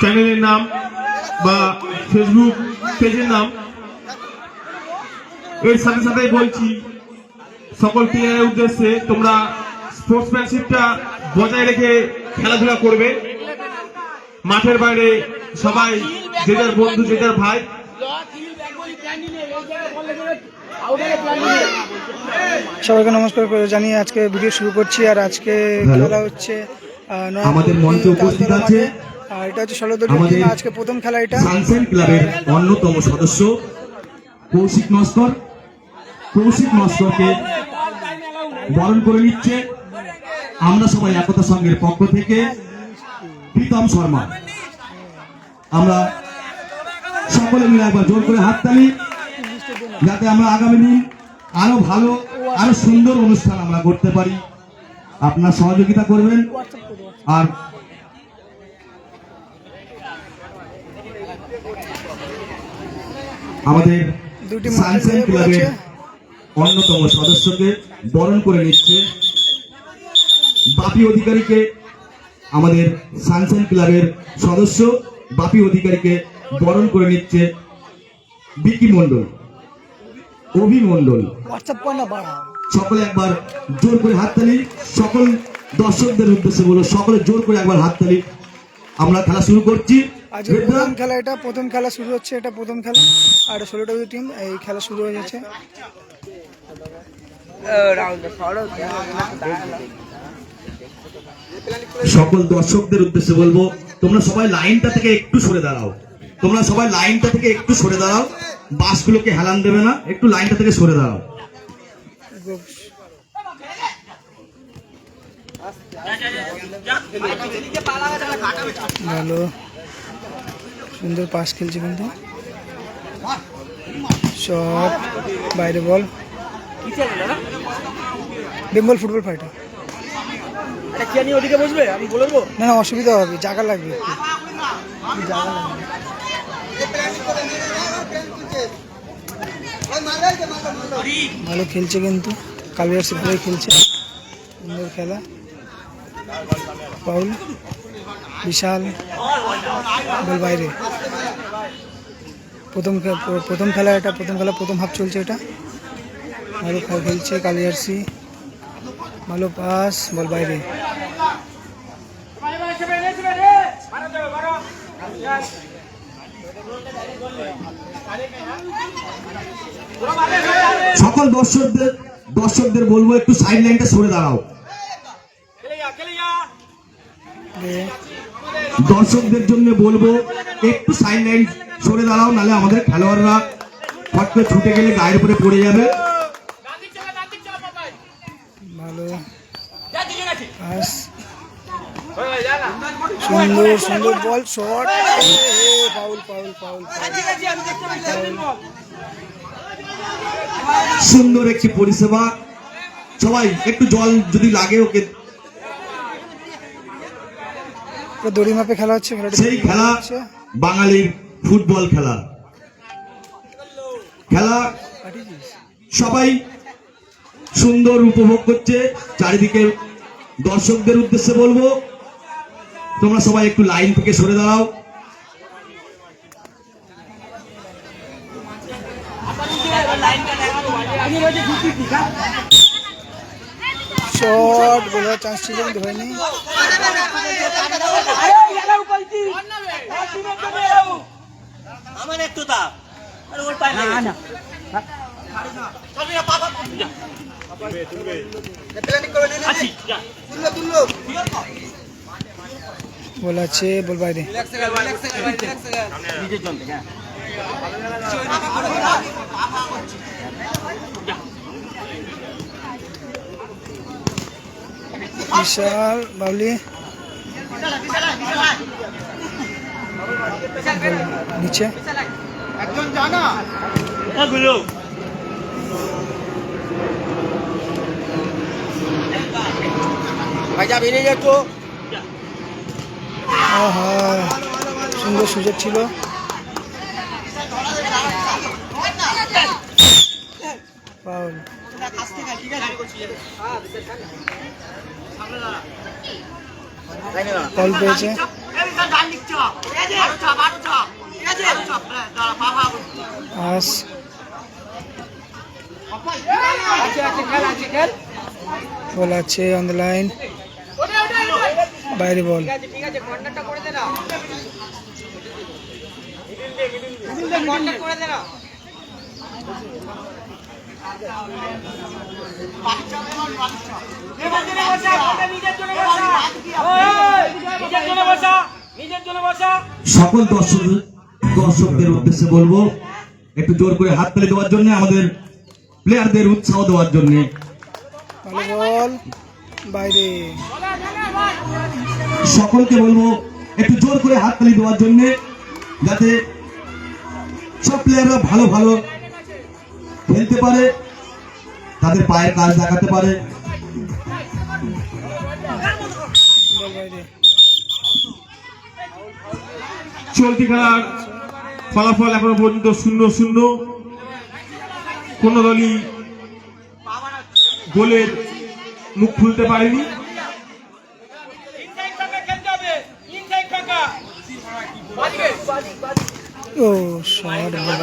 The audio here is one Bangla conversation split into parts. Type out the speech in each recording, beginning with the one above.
চ্যানেলের নাম বা ফেসবুক পেজের নাম এর সাথে সাথে বলছি সকল প্লেয়ারের উদ্দেশ্যে তোমরা স্পোর্টসম্যানশিপটা বজায় রেখে খেলাধুলা করবে মাঠের বাইরে সবাই যে যার বন্ধু যে যার ভাই সবাইকে নমস্কার করে জানিয়ে আজকে ভিডিও শুরু করছি আর আজকে। খেলা হচ্ছে আমাদের মঞ্চে উপস্থিত আছে। আর এটা হচ্ছে ষোলো দলীয় টিম আজকে প্রথম খেলা এটা। সানসেন ক্লাবের অন্যতম সদস্য কৌশিক নস্কর। কৌশিক নস্করকে বরণ করে নিচ্ছে। আমরা সবাই একতা সংঘের পক্ষ থেকে। প্রীতম শর্মা। আমরা সকলে মিলে একবার জোর করে হাততালি যাতে আমরা আগামী দিন আরও ভালো আরও সুন্দর অনুষ্ঠান আমরা করতে পারি। আপনার সহযোগিতা করবেন। আর আমাদের সানসেন ক্লাবের অন্যতম সদস্যকে বরণ করে নিচ্ছে। বাপি অধিকারীকে আমাদের সানসেন ক্লাবের সদস্য বাপি অধিকারীকে বরণ করে নিচ্ছে বিকি মণ্ডল অভি মণ্ডল। সকলে একবার জোর করে হাততালি সকল দর্শকদের উদ্দেশ্যে বলো সকলে জোর করে একবার হাততালি। আমরা খেলা শুরু করছি। আজকে প্রথম খেলা এটা প্রথম খেলা শুরু হচ্ছে এটা প্রথম খেলা। আর ষোলোটা টিম এই খেলা শুরু হয়ে যাচ্ছে। সকল দর্শকদের উদ্দেশ্যে বলব তোমরা সবাই লাইনটা থেকে একটু সরে দাঁড়াও। তোমরা সবাই লাইনটা থেকে একটু সরে দাঁড়াও। বাসগুলোকে হেলান দেবে না একটু লাইনটা থেকে সরে দাঁড়াও। ভালো। সুন্দর পাস খেলছে কিন্তু। শট বাইরে বল। Bengal football fighter. এটা কি আমি ওদিকে বসবে? আমি বলে না না অসুবিধা হবে জায়গা লাগবে জায়গা ভালো খেলছে কিন্তু কালিয়ারসি ভালোই খেলছে। সুন্দর খেলা। পাউল। বিশাল বল বাইরে। প্রথম প্রথম খেলা এটা, প্রথম খেলা, প্রথম হাফ চলছে এটা। ভালো খেলছে, কালিয়ারসি। ভালো পাস, বল বাইরে। সকল দর্শকদের দর্শকদের বলব একটু সাইড লাইনটা সরে দাঁড়াও দিয়ে দর্শকদের জন্য বলব একটু সাইড লাইন সরে দাঁড়াও নালে আমাদের খেলোয়াড়রা ফট করে ছুটে গেলে গায়ের উপরে পড়ে যাবে। ভালো। সুন্দর সুন্দর বল শট পাউল পাউল পাউল সুন্দর একটি পরিষেবা। সবাই একটু জল যদি লাগে ওকে দড়ি মাপে খেলা হচ্ছে সেই খেলা বাঙালির ফুটবল খেলা। খেলা সবাই সুন্দর উপভোগ করছে। চারিদিকে দর্শকদের উদ্দেশ্যে বলব তোমরা সবাই একটু লাইন থেকে সরে দাঁড়াও। শট গোলার চান্স ছিল কিন্তু হয়নি। আমার একটু না না। বল আছে বল বাইরে। নিজের জন্য হ্যাঁ। বিশাল বাবলি। বল নিচে। এগুলো ভাই যা বেরিয়ে যেত সুন্দর সুযোগ ছিল। পাউল পাউল পেয়েছে বল আছে অন দ্য লাইন বাইরে বল। করে দে সকল দর্শক দর্শকদের উদ্দেশ্যে বলব একটু জোর করে হাত তালি দেওয়ার জন্য আমাদের প্লেয়ারদের উৎসাহ দেওয়ার জন্য। বল বাইরে। সকলকে বলব একটু জোর করে হাত তালি দেওয়ার জন্য যাতে সব প্লেয়াররা ভালো ভালো খেলতে পারে তাদের পায়ের কাজ দেখাতে পারে। চলতি খেলার ফলাফল এখনও পর্যন্ত শূন্য শূন্য। কোন দলই গোলের মুখ খুলতে পারেনি। ও শট বল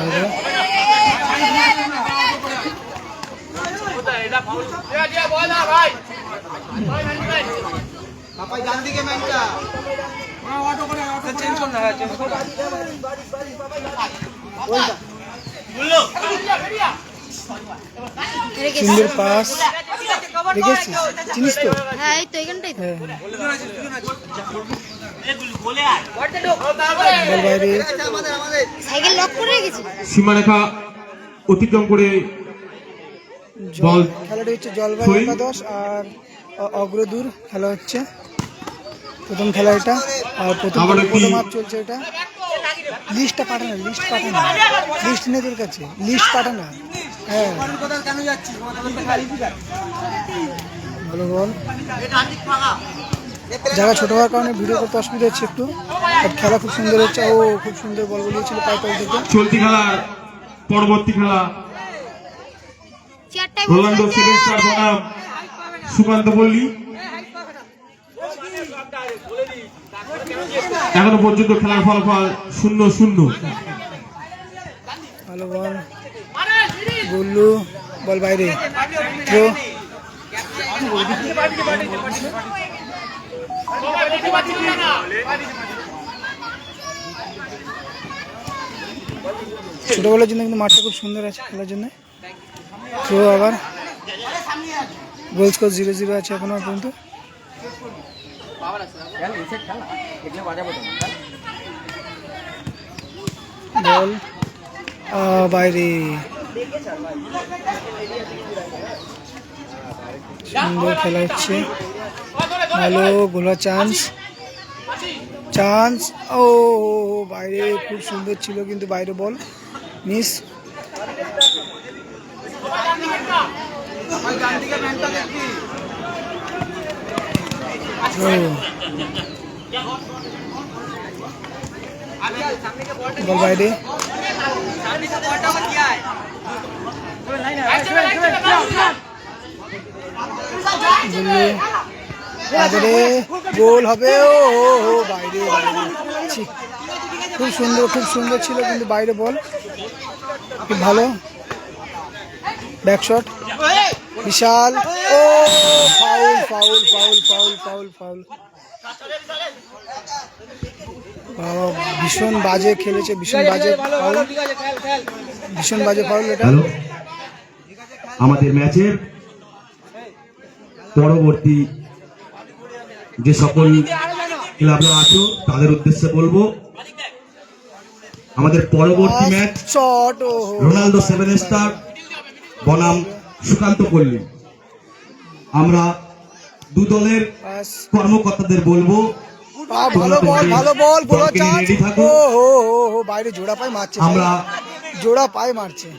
সুন্দর পাস। দেখেছিস? চিনিস তো? হ্যাঁ এই তো এখানটাই তো। হ্যাঁ। বল বাইরে সাইকেল লক করে রেখেছি? সীমারেখা অতিক্রম করে জল বল। খেলাটা হচ্ছে জলবায়ু। একাদশ আর অগ্রদূর খেলা হচ্ছে। প্রথম খেলা এটা আর প্রথম প্রথম হাফ চলছে এটা। লিস্টটা পাঠানো লিস্ট পাঠানো। লিস্ট নেই তোর কাছে লিস্ট পাঠানো। হ্যাঁ। ভালো বল। জায়গা ছোট হওয়ার কারণে ভিডিও করতে অসুবিধা হচ্ছে একটু খেলা খুব সুন্দর হচ্ছে ও খুব সুন্দর বল বলিয়েছিল পাই পাই থেকে। চলতি খেলা পরবর্তী খেলা। রোনাল্ডো সেকেন্ড স্টার বনাম সুকান্ত পল্লী। এখনও পর্যন্ত খেলার ফলাফল শূন্য শূন্য। ভালো বল। গুল্লু বল বাইরে। থ্রো ছোট বলের জন্য কিন্তু মাঠটা খুব সুন্দর আছে খেলার জন্য। থ্রো আবার গোল স্কোর জিরো জিরো আছে এখনও পর্যন্ত। বল বাইরে। সুন্দর খেলা হচ্ছে। ভালো গোলা চান্স। চান্স। ও বাইরে খুব সুন্দর ছিল কিন্তু বাইরে বল। মিস। বল বাইরে। গুল্লু গোল হবে। ও হো বাইরে ছি। খুব সুন্দর খুব সুন্দর ছিল কিন্তু বাইরে বল। খুব ভালো। ব্যাক শট বিশাল। ও foul foul foul foul foul foul ভীষণ বাজে খেলেছে, ভীষণ বাজে ফাউল ঠিক ভীষণ বাজে ফাউল এটা। আমাদের ম্যাচের পরবর্তী যে সকল ক্লাবরা আছো তাদের উদ্দেশ্যে বলব আমাদের পরবর্তী ম্যাচ রোনালদো সেভেন স্টার বনাম সুকান্ত পল্লী। আমরা দু দলের কর্মকর্তাদের বলব ভালো বল ভালো বল বল চান্স ও হো বাইরে জোড়া পায় মারছে আমরা জোড়া পায় মারছে।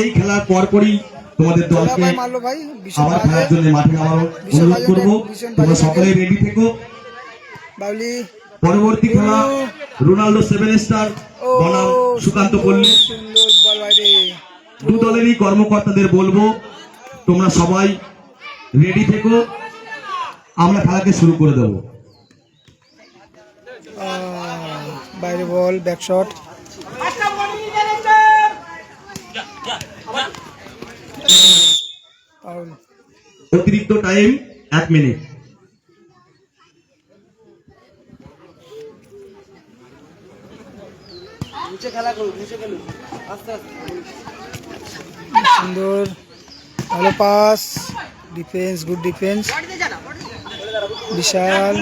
এই খেলার পরপরই তোমাদের দলকে আবার খেলার জন্য মাঠে ভীষণ অনুরোধ করব। তোমরা সকলে রেডি থেকো। পরবর্তী খেলা রোনাল্ডো সেভেন স্টার বনাম সুকান্ত পল্লী। দু দলেরই কর্মকর্তাদের বলব তোমরা সবাই রেডি থেকো। আমরা খেলাকে শুরু করে দেবো। বাইরে বল ব্যাক শট ফাউল অতিরিক্ত টাইম এক মিনিট নিচে খেলা করুক নিচে খেলুক আস্তে আস্তে। সুন্দর। ভালো পাস ডিফেন্স গুড ডিফেন্স বিশাল।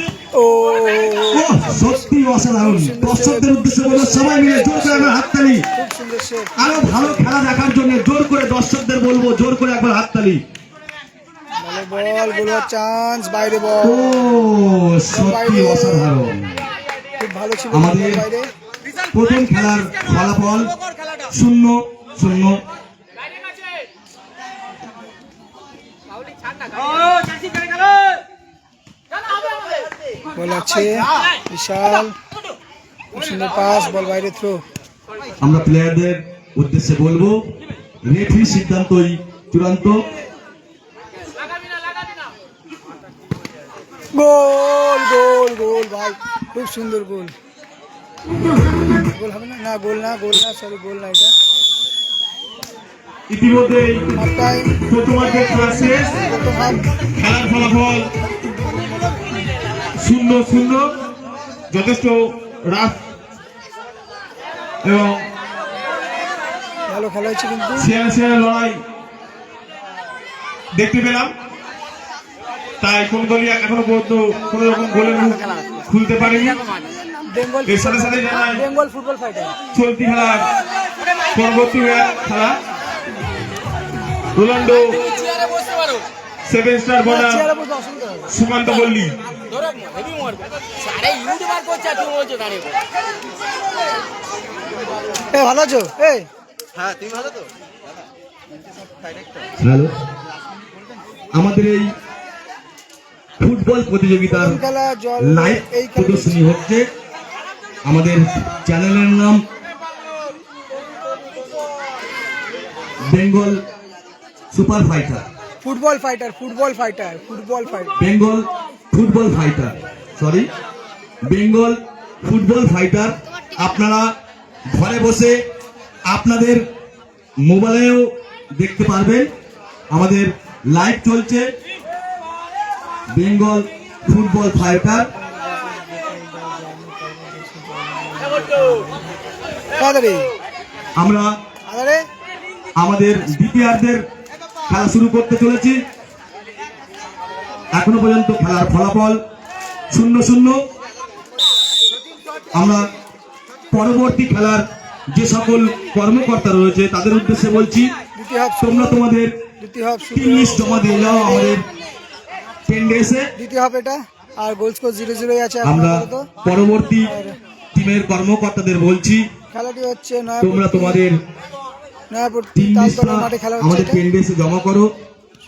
সত্যি অসাধারণ দর্শকদের উদ্দেশ্যে বলব সবাই মিলে জোর করে একবার হাততালি। আরও ভালো খেলা দেখার জন্য জোর করে দর্শকদের বলব জোর করে একবার হাততালি। বল গোলার চান্স বাইরে বল। ও সত্যি অসাধারণ। খুব ভালো ছিল আমাদের প্রথম খেলার ফলাফল শূন্য শূন্য। বল আছে। বিশাল। সুন্দর পাস বল বাইরে থ্রো আমরা প্লেয়ারদের উদ্দেশ্যে বলব রেফারি সিদ্ধান্তই চূড়ান্ত। গোল গোল গোল ভাই। খুব সুন্দর গোল। গোল হবে না? না গোল না গোল না সরি গোল না এটা। ইতিমধ্যে খেলা শেষ। খেলার ফলাফল শূন্য শূন্য যথেষ্ট রাফ এবং ভালো খেলা হয়েছে কিন্তু শেয়ার শেয়ার লড়াই দেখতে পেলাম। তাই কোন দলই এখনও পর্যন্ত কোন রকম গোলের মুখ খুলতে পারেনি। এর সাথে সাথে জানাই বেঙ্গল ফুটবল ফাইটার। চলতি খেলার পরবর্তী খেলা রোনাল্ডো সেভেন স্টার বনাম চেয়ারে বসে ভালো হ্যালো। আমাদের এই ফুটবল প্রতিযোগিতার খেলা জল লাইভ প্রদর্শনী হচ্ছে আমাদের চ্যানেলের নাম Bengal super fighter. Football fighter football fighter football fighter. Bengal football fighter sorry Bengal football fighter আপনারা ঘরে বসে আপনাদের মোবাইলেও দেখতে পারবেন আমাদের লাইভ চলছে। Bengal football fighter. আমরা আমাদের দ্বিতীয়ার্ধের খেলা শুরু করতে চলেছি। এখনও পর্যন্ত খেলার ফলাফল শূন্য শূন্য। আমরা পরবর্তী খেলার যে সকল কর্মকর্তা রয়েছে তাদের উদ্দেশ্যে বলছি তোমরা তোমাদের টিম লিস্ট জমা দিয়ে যাও আমাদের হাফ এটা আর গোল স্কোর জিরো জিরোই আছে আমরা পরবর্তী টিমের কর্মকর্তাদের বলছি খেলাটি হচ্ছে তোমরা তোমাদের টিম তালতলা মাঠে খেলা হচ্ছে আমাদের এটা। টেন জমা করো।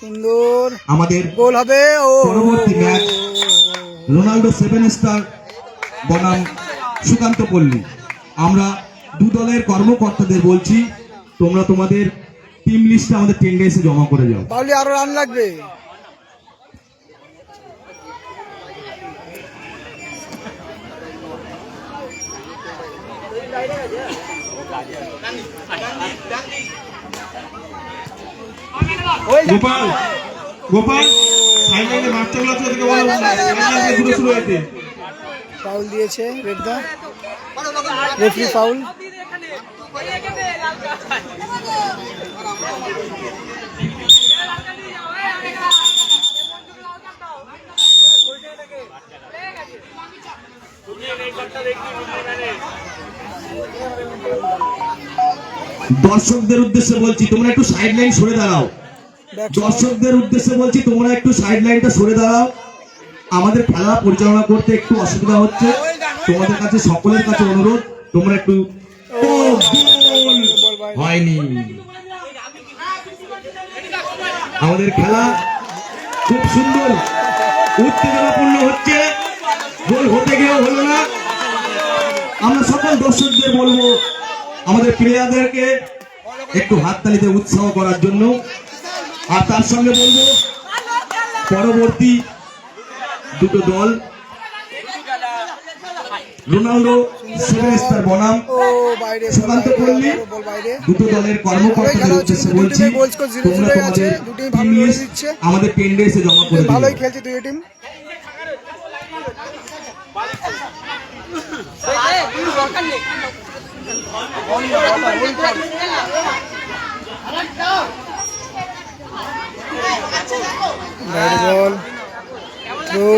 সুন্দর। আমাদের গোল হবে ও। পরবর্তী ম্যাচ রোনাল্ডো সেভেন স্টার বনাম সুকান্ত পল্লী। আমরা দু দলের কর্মকর্তাদের বলছি তোমরা তোমাদের টিম লিস্টে আমাদের টেন ডেসে জমা করে যাও। বাউলি আরও রান লাগবে? গোপাল গোপাল সাইডলাইনে বাচ্চাগুলো আছে ওদেরকে বলো। শুরু হয়েছে। ফাউল দিয়েছে রেডদা রেফারি ফাউল দর্শকদের উদ্দেশ্যে বলছি তোমরা একটু সাইড লাইন সরে দাঁড়াও। দর্শকদের উদ্দেশ্যে বলছি, তোমরা একটু সাইড লাইনটা সরে দাঁড়াও। আমাদের খেলা পরিচালনা করতে একটু অসুবিধা হচ্ছে। তোমাদের কাছে, সকলের কাছে অনুরোধ, তোমরা একটু হয়নি। আমাদের খেলা খুব সুন্দর, উত্তেজনাপূর্ণ হচ্ছে। গোল হতে গিয়েও হলো না। আমরা সকল দর্শকদের বলব, আমাদের প্লেয়ারদেরকে একটু হাততালিতে উৎসাহ করার জন্য। আর তার সঙ্গে বলব পরবর্তী দুটো দল রোনাল্ডো সেভেন স্টার বনাম বাইরে সুকান্ত পল্লী বাইরে দুটো দলের কর্মকর্তাদের উদ্দেশ্যে বলছি তোমরা তোমাদের টিম লিস্ট আমাদের পেন্ডে এসে জমা করে ভালোই খেলছে দুই টিম বাইরে বল থ্রো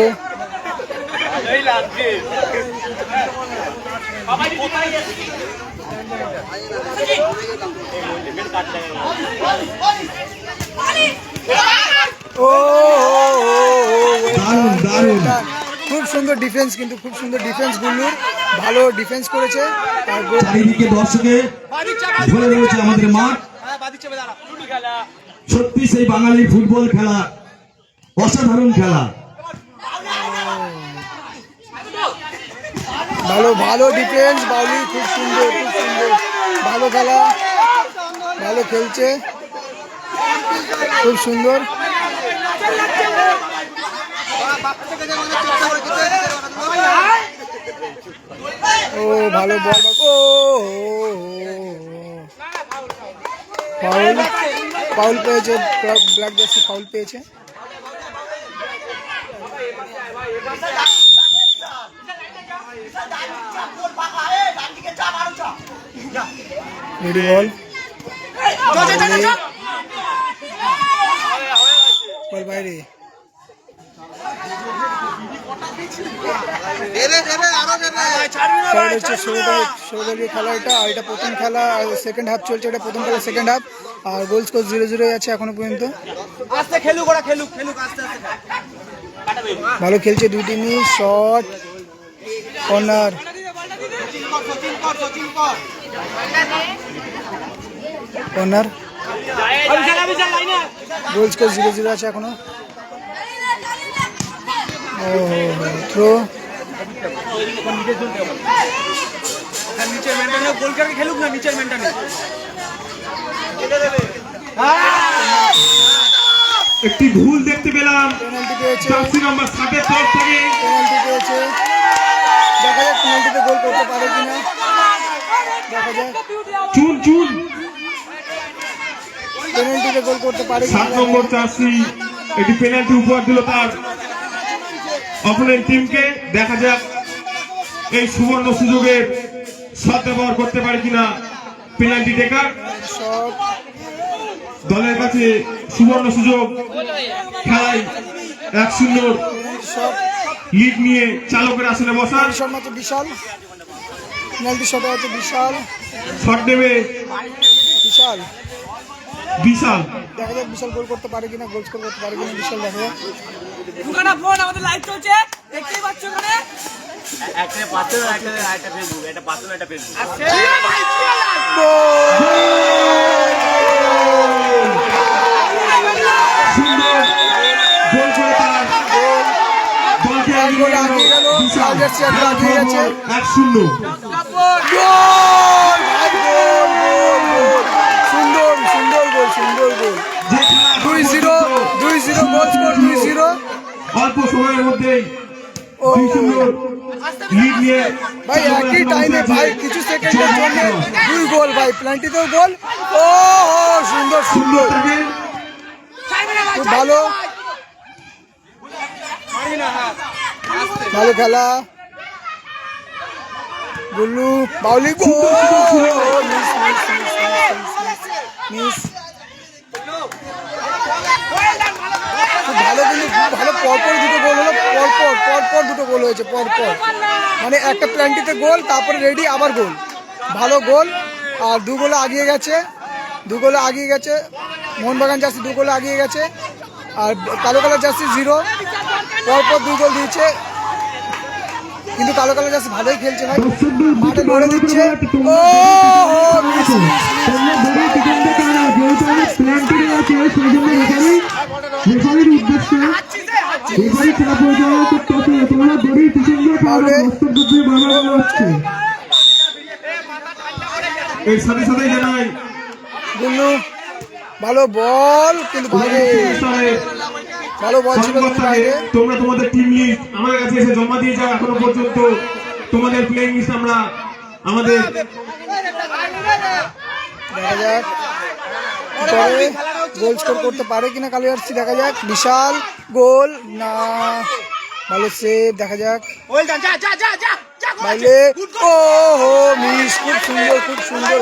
খুব সুন্দর ডিফেন্স কিন্তু খুব সুন্দর ডিফেন্স গুল্লুর ভালো ডিফেন্স করেছে চারিদিকে দর্শকে আমাদের মাঠ সত্যি সেই বাঙালি ফুটবল খেলা, অসাধারণ খেলা। ভালো ভালো ডিফেন্স বাউলি খুব সুন্দর খুব সুন্দর। ভালো খেলা, ভালো খেলছে। খুব সুন্দর। ও, ভালো বল ও ফাউল পেয়েছে ব্ল্যাক জার্সি ফাউল পেয়েছে। বল বাইরে। খেলা হচ্ছে ষোলোদলীয় খেলা এটা আর এটা প্রথম খেলা সেকেন্ড হাফ চলছে এটা প্রথম খেলা সেকেন্ড হাফ আর গোল স্কোর জিরো জিরো আছে এখনও পর্যন্ত। আস্তে খেলুক ওরা খেলুক খেলুক আস্তে আস্তে। ভালো খেলছে দুই টিমই shot corner corner goal score zero zero আছে এখনও। থ্রো নিচের গোল করে খেলুক না নিচের মেনটা নেই একটি ভুল দেখতে পেলাম। নাম্বার ষাটের তরফ থেকে। পেনাল্টি পেয়েছে। দেখা যাক পেনাল্টিতে গোল করতে পারে কিনা। দেখা যাক। চুন চুন। পেনাল্টিতে গোল করতে পারে সাত নম্বর জার্সি। এটি পেনাল্টি উপহার দিল তার। অপোনেন্ট টিমকে দেখা যাক এই সুবর্ণ সুযোগের সদ্ব্যবহার করতে পারে কিনা পেনাল্টি টেকার দলের কাছে সুবর্ণ সুযোগ। খেলায় এক শট লিড নিয়ে চালকের আসনে বসার বিশাল পেনাল্টি শটে আছে বিশাল। শট নেবে বিশাল। বিশাল। দেখা যাক বিশাল গোল করতে পারে কিনা গোল স্কোর করতে পারে কিনা বিশাল দেখা যাক। দুখানা ফোন আমাদের লাইভ চলছে। দেখতেই পাচ্ছ ওখানে। একটা পাথর একটা একটা ফেসবুক একটা পাথর একটা ফেসবুক দলকে এক গোল এগিয়ে এগিয়ে গেল গেল। বিশাল জার্সি এক গোল এগিয়ে গেছে। এক শূন্য গোল ভাই গোল গোল গোল সুন্দর সুন্দর গোল। দুই জিরো দুই জিরো গোল স্কোর দুই জিরো অল্প সময়ের মধ্যেই ভাই একই টাইমে ভাই কিছু সেকেন্ডের জন্য দুই গোল ভাই প্ল্যান্টিতেও গোল। ও সুন্দর সুন্দর। খুব ভালো। ভালো খেলা। গুল্লু বাউলি গোল মিস মিস মিস খুব ভালো কিন্তু খুব ভালো পরপর দুটো গোল হলো পরপর পরপর দুটো গোল হয়েছে পরপর মানে একটা প্ল্যান্টিতে গোল তারপরে রেডি আবার গোল ভালো গোল আর দু গোলে আগিয়ে গেছে দু গোলে আগিয়ে গেছে মোহনবাগান জার্সি দু গোলে আগিয়ে গেছে আর কালো কালার জার্সি জিরো পরপর দু গোল দিয়েছে কিন্তু কালো কালার জার্সি ভালোই খেলছে ভাই মাঠে লড়ে দিচ্ছে ও মিস, রেফারির উদ্দেশ্যে রেফারি খেলা পরিচালনা করতে তোমরা দড়ি টিকেটে কারা তাহলে- বক্তব্য দিয়ে হচ্ছে এর সাথে সাথে জানাই গুল্লু ভালো বল কিন্তু বাইরে ভালো বল ছিল বাইরে তোমরা তোমাদের টিম লিস্ট আমাদের কাছে এসে জমা দিয়ে যাও এখনও পর্যন্ত তোমাদের প্লেইং লিস্ট আমরা আমাদের দেখা যাক করে গোল স্কোর করতে পারে কিনা কালিয়ারসি দেখা যাক। বিশাল গোল। না ভালো সেভ দেখা যাক। ওয়েল ডান যা যা যা যা যা বাইলে ও হো মিস খুব সুন্দর খুব সুন্দর।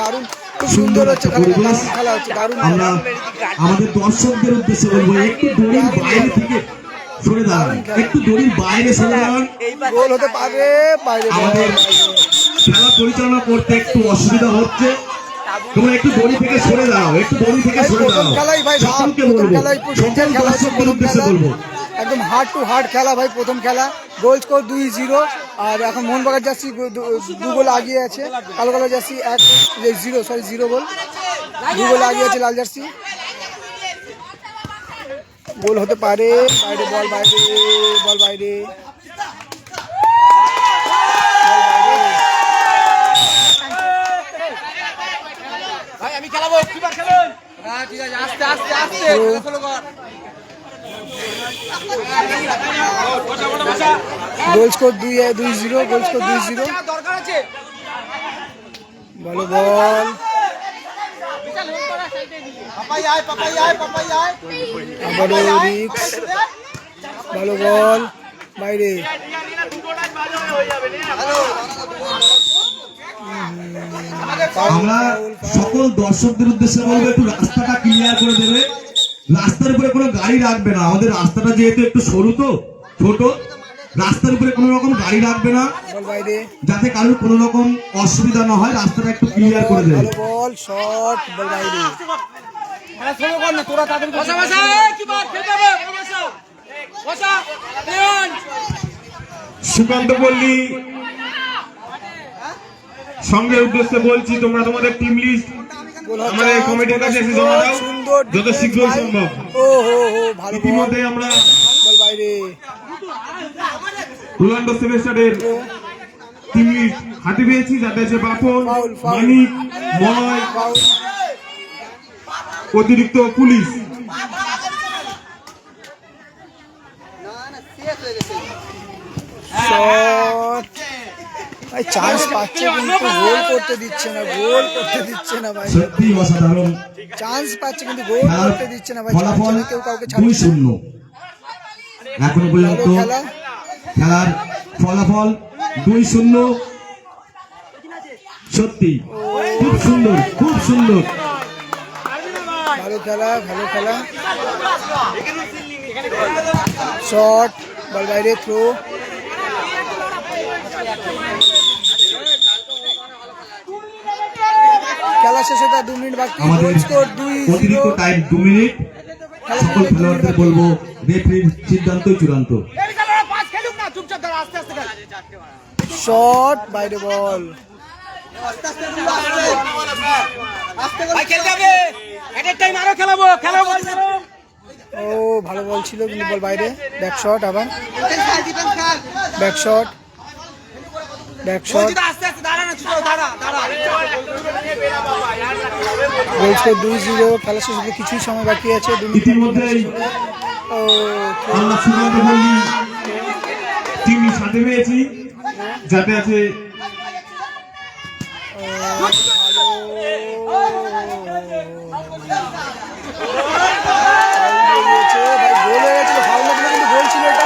দারুণ খুব সুন্দর হচ্ছে খেলাটা দারুণ খেলা হচ্ছে দারুণ আমরা আমাদের দর্শকদের উদ্দেশ্যে বলব একটু দড়ির বাইরে থেকে সরে দাঁড়ান। একটু দড়ির বাইরে সরে দাঁড়ান। গোল হতে পারে বাইরে আমাদের খেলা পরিচালনা করতে একটু অসুবিধা হচ্ছে। তোমরা একটু দড়ি থেকে সরে দাঁড়াও একটু দড়ি থেকে সরে দাঁড়াও। সকলকে বলব? সকল দর্শকদের উদ্দেশ্যে। বলব। একদম হার্ড টু হার্ড খেলা ভাই প্রথম খেলা। গোল স্কোর দুই জিরো। আর এখন মোহনবাগান জার্সি দু গোল আগিয়ে আছে। কালো কালো জার্সি এক জিরো সরি জিরো গোল। দু গোল আগিয়ে আছে লাল জার্সি। গোল হতে পারে। বাইরে বল বাইরে বল বাইরে। খেলাবো কিবার খেলুন। হ্যাঁ ঠিক আছে আস্তে আস্তে আস্তে কর। গোল স্কোর দুই দুই জিরো গোল স্কোর দুই জিরো খেলার দরকার আছে। ভালো বল। আবারও রিক্স ভালো বল। বাইরে। আমরা সকল দর্শকদের উদ্দেশ্যে বলব একটু রাস্তাটা ক্লিয়ার করে দেবে। রাস্তার উপরে কোনো গাড়ি রাখবে না। আমাদের রাস্তাটা যেহেতু একটু সরু তো ছোট রাস্তার উপরে কোনো রকম গাড়ি রাখবে না। বাইরে যাতে কারোর কোনো রকম অসুবিধা না হয় রাস্তাটা একটু ক্লিয়ার করে দেবে। সুকান্ত পল্লী সঙ্গে উদ্দেশ্যে বলছি, তোমরা তোমাদের টিম লিস্ট আমাদের কমিটির কাছে এসে জমা দাও, যত শীঘ্রই সম্ভব ইতিমধ্যে আমরা বাইরে রোলান্ডো টিম লিস্ট হাতে পেয়েছি, যাতে আছে বাপন. মানিক ফাউল অতিরিক্ত পুলিশ শট ভাই চান্স পাচ্ছে কিন্তু গোল করতে দিচ্ছে না গোল করতে দিচ্ছে না ভাই। সত্যি অসাধারণ। চান্স পাচ্ছে কিন্তু গোল করতে দিচ্ছে না ভাই ফলাফল কেউ কাউকে দুই। শূন্য। এখনও পর্যন্ত খেলা। খেলার ফলাফল দুই শূন্য। সত্যি। খুব সুন্দর খুব সুন্দর। ভালো খেলা ভালো খেলা। শট বল বাইরে থ্রো খেলা শেষ হতে দু মিনিট বাকি। আমাদের গোল স্কোর দুই অতিরিক্ত জিরো। টাইম দু মিনিট। সকল খেলোয়াড়দের বলব রেফারির সিদ্ধান্তই চূড়ান্ত। শট বাইরে বল। ও ভালো বল ছিল কিন্তু বল বাইরে। ব্যাক শট আবার। ব্যাক শট ব্যাক শট আস্তে আস্তে দাঁড়া না দাঁড়া দাঁড়া। গোল স্কোর দুই জিরো খেলা শেষ হতে কিছুই সময় বাকি আছে দু ইতিমধ্যেই পল্লী টিম পেয়েছি যাতে আছে গোল গেছিল ফাউল দিলে কিন্তু গোল ছিল এটা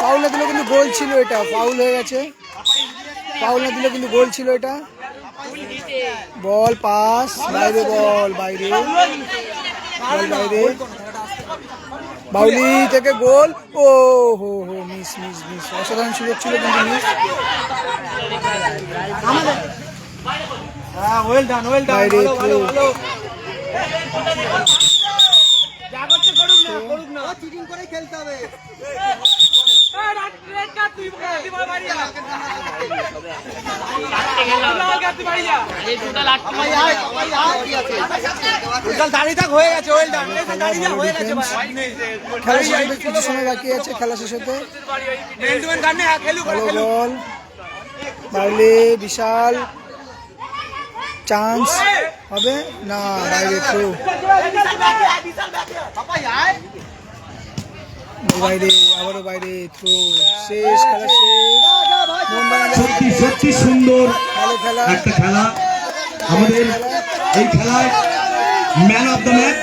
ফাউল না দিলে কিন্তু গোল ছিল এটা। ফাউল হয়ে গেছে ফাউল না দিলে কিন্তু গোল ছিল এটা। বল পাস বাইরে বল বাইরে। বল বাইরে। বাউলি থেকে গোল। ও হো হো মিস মিস মিস। অসাধারণ সুযোগ ছিল কিন্তু মিস। হ্যাঁ ওয়েল ডান ওয়েল ডান বাইরে ভালো ভালো through। ভালো যা করছে করুক না করুক না চিটিং করে খেলতে হবে উজ্জ্বল দাঁড়িয়ে থাক হয়ে গেছে ওয়েল ডান দাঁড়িয়ে থাক হয়ে গেছে ভাই খেলা শেষ হতে কিছু সময় বাকি আছে খেলা শেষ হতে। ভালো বল। বাউলি বিশাল চান্স হবে। না বাইরে থ্রু বাইরে আবারও বাইরে তো শেষ খেলা শেষ। সত্যি সত্যি সুন্দর একটা খেলা। আমাদের এই খেলায় ম্যান অফ দ্য ম্যাচ